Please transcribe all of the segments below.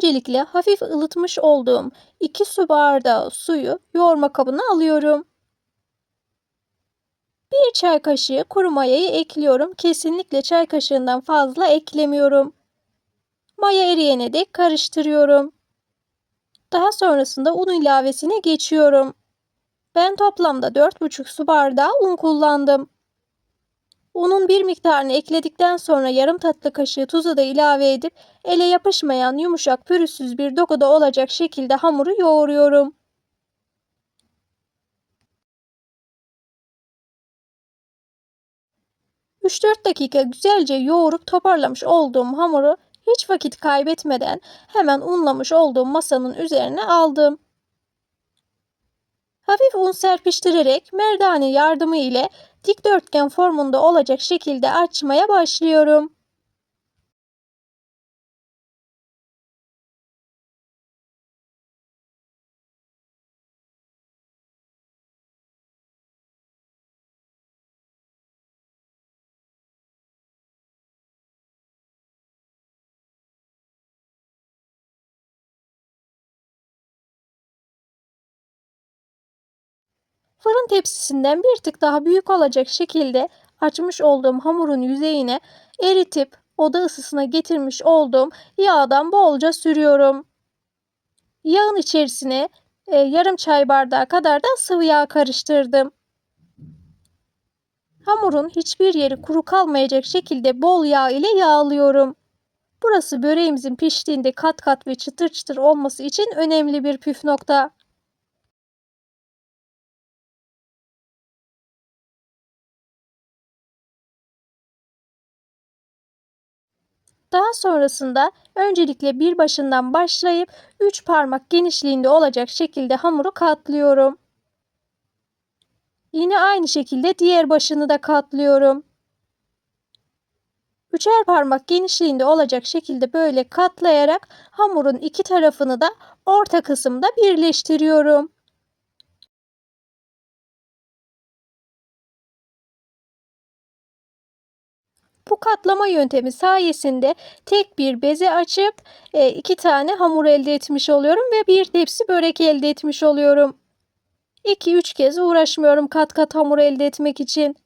Öncelikle hafif ılıtmış olduğum 2 su bardağı suyu yoğurma kabına alıyorum. 1 çay kaşığı kuru mayayı ekliyorum. Kesinlikle çay kaşığından fazla eklemiyorum. Maya eriyene dek karıştırıyorum. Daha sonrasında un ilavesine geçiyorum. Ben toplamda 4,5 su bardağı un kullandım. Unun bir miktarını ekledikten sonra yarım tatlı kaşığı tuzu da ilave edip ele yapışmayan yumuşak pürüzsüz bir dokuda olacak şekilde hamuru yoğuruyorum. ...3-4 dakika güzelce yoğurup toparlamış olduğum hamuru hiç vakit kaybetmeden hemen unlamış olduğum masanın üzerine aldım. Hafif un serpiştirerek merdane yardımı ile dikdörtgen formunda olacak şekilde açmaya başlıyorum. Fırın tepsisinden bir tık daha büyük olacak şekilde açmış olduğum hamurun yüzeyine eritip oda ısısına getirmiş olduğum yağdan bolca sürüyorum. Yağın içerisine e, yarım çay bardağı kadar da sıvı yağ karıştırdım. Hamurun hiçbir yeri kuru kalmayacak şekilde bol yağ ile yağlıyorum. Burası böreğimizin piştiğinde kat kat ve çıtır çıtır olması için önemli bir püf nokta. Daha sonrasında öncelikle bir başından başlayıp 3 parmak genişliğinde olacak şekilde hamuru katlıyorum. Yine aynı şekilde diğer başını da katlıyorum. Üçer parmak genişliğinde olacak şekilde böyle katlayarak hamurun iki tarafını da orta kısımda birleştiriyorum. Bu katlama yöntemi sayesinde tek bir beze açıp e, iki tane hamur elde etmiş oluyorum ve bir tepsi börek elde etmiş oluyorum. 2-3 kez uğraşmıyorum kat kat hamur elde etmek için.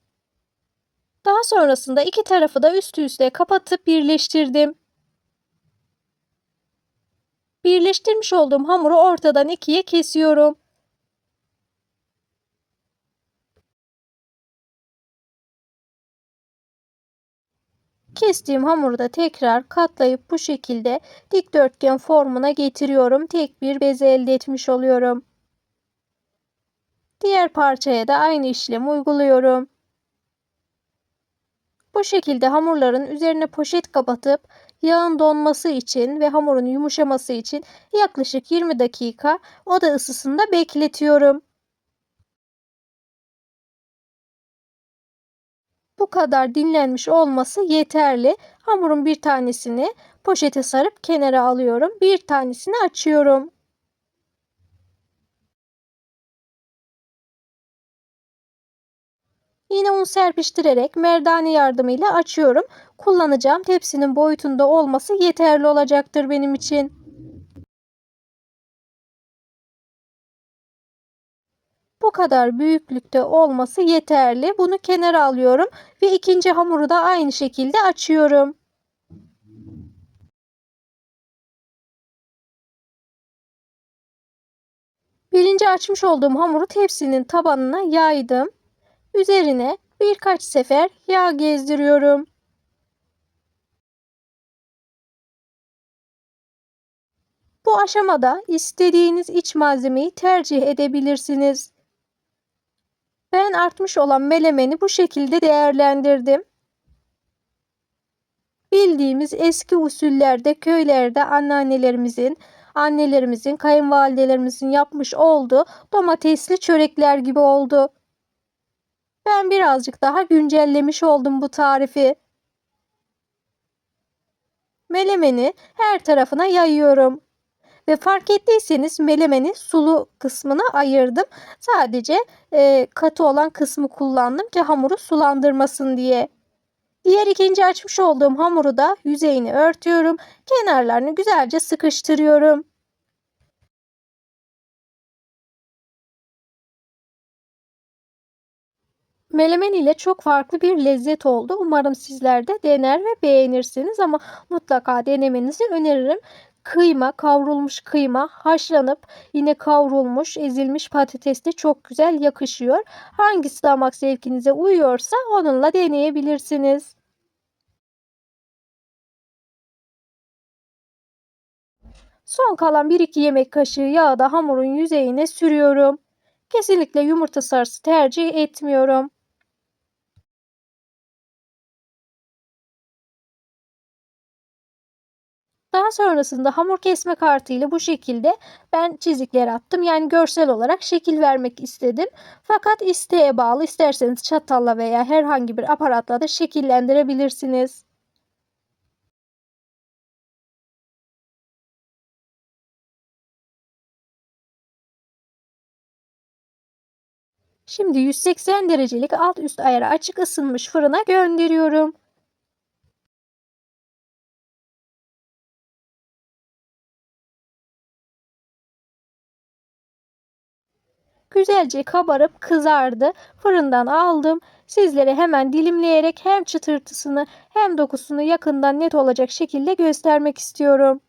Daha sonrasında iki tarafı da üst üste kapatıp birleştirdim. Birleştirmiş olduğum hamuru ortadan ikiye kesiyorum. Kestiğim hamuru da tekrar katlayıp bu şekilde dikdörtgen formuna getiriyorum. Tek bir beze elde etmiş oluyorum. Diğer parçaya da aynı işlemi uyguluyorum. Bu şekilde hamurların üzerine poşet kapatıp yağın donması için ve hamurun yumuşaması için yaklaşık 20 dakika oda ısısında bekletiyorum. Bu kadar dinlenmiş olması yeterli. Hamurun bir tanesini poşete sarıp kenara alıyorum. Bir tanesini açıyorum. Yine un serpiştirerek merdane yardımıyla açıyorum. Kullanacağım tepsinin boyutunda olması yeterli olacaktır benim için. Bu kadar büyüklükte olması yeterli. Bunu kenara alıyorum ve ikinci hamuru da aynı şekilde açıyorum. Birinci açmış olduğum hamuru tepsinin tabanına yaydım. Üzerine birkaç sefer yağ gezdiriyorum. Bu aşamada istediğiniz iç malzemeyi tercih edebilirsiniz. Ben artmış olan melemeni bu şekilde değerlendirdim. Bildiğimiz eski usullerde köylerde anneannelerimizin, annelerimizin, kayınvalidelerimizin yapmış olduğu domatesli çörekler gibi oldu. Ben birazcık daha güncellemiş oldum bu tarifi. Melemeni her tarafına yayıyorum. Ve fark ettiyseniz melemeni sulu kısmına ayırdım. Sadece e, katı olan kısmı kullandım ki hamuru sulandırmasın diye. Diğer ikinci açmış olduğum hamuru da yüzeyini örtüyorum. Kenarlarını güzelce sıkıştırıyorum. Melemen ile çok farklı bir lezzet oldu. Umarım sizler de dener ve beğenirsiniz ama mutlaka denemenizi öneririm. Kıyma, kavrulmuş kıyma haşlanıp yine kavrulmuş, ezilmiş patates de çok güzel yakışıyor. Hangisi damak zevkinize uyuyorsa onunla deneyebilirsiniz. Son kalan 1-2 yemek kaşığı yağı da hamurun yüzeyine sürüyorum. Kesinlikle yumurta sarısı tercih etmiyorum. Daha sonrasında hamur kesme kartıyla bu şekilde ben çizikler attım. Yani görsel olarak şekil vermek istedim. Fakat isteğe bağlı isterseniz çatalla veya herhangi bir aparatla da şekillendirebilirsiniz. Şimdi 180 derecelik alt üst ayarı açık ısınmış fırına gönderiyorum. Güzelce kabarıp kızardı. Fırından aldım. Sizlere hemen dilimleyerek hem çıtırtısını hem dokusunu yakından net olacak şekilde göstermek istiyorum.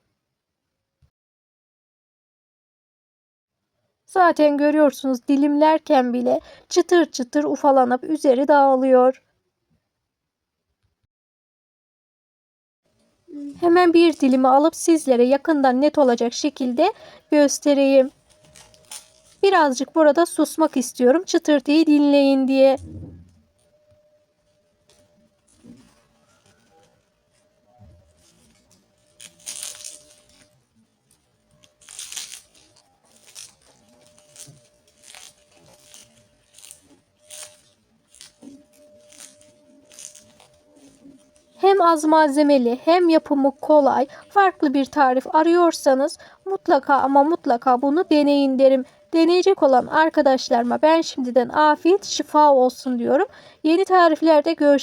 Zaten görüyorsunuz dilimlerken bile çıtır çıtır ufalanıp üzeri dağılıyor. Hemen bir dilimi alıp sizlere yakından net olacak şekilde göstereyim. Birazcık burada susmak istiyorum. Çıtırtıyı dinleyin diye. Hem az malzemeli hem yapımı kolay farklı bir tarif arıyorsanız mutlaka ama mutlaka bunu deneyin derim. Deneyecek olan arkadaşlarıma ben şimdiden afiyet şifa olsun diyorum. Yeni tariflerde görüşürüz.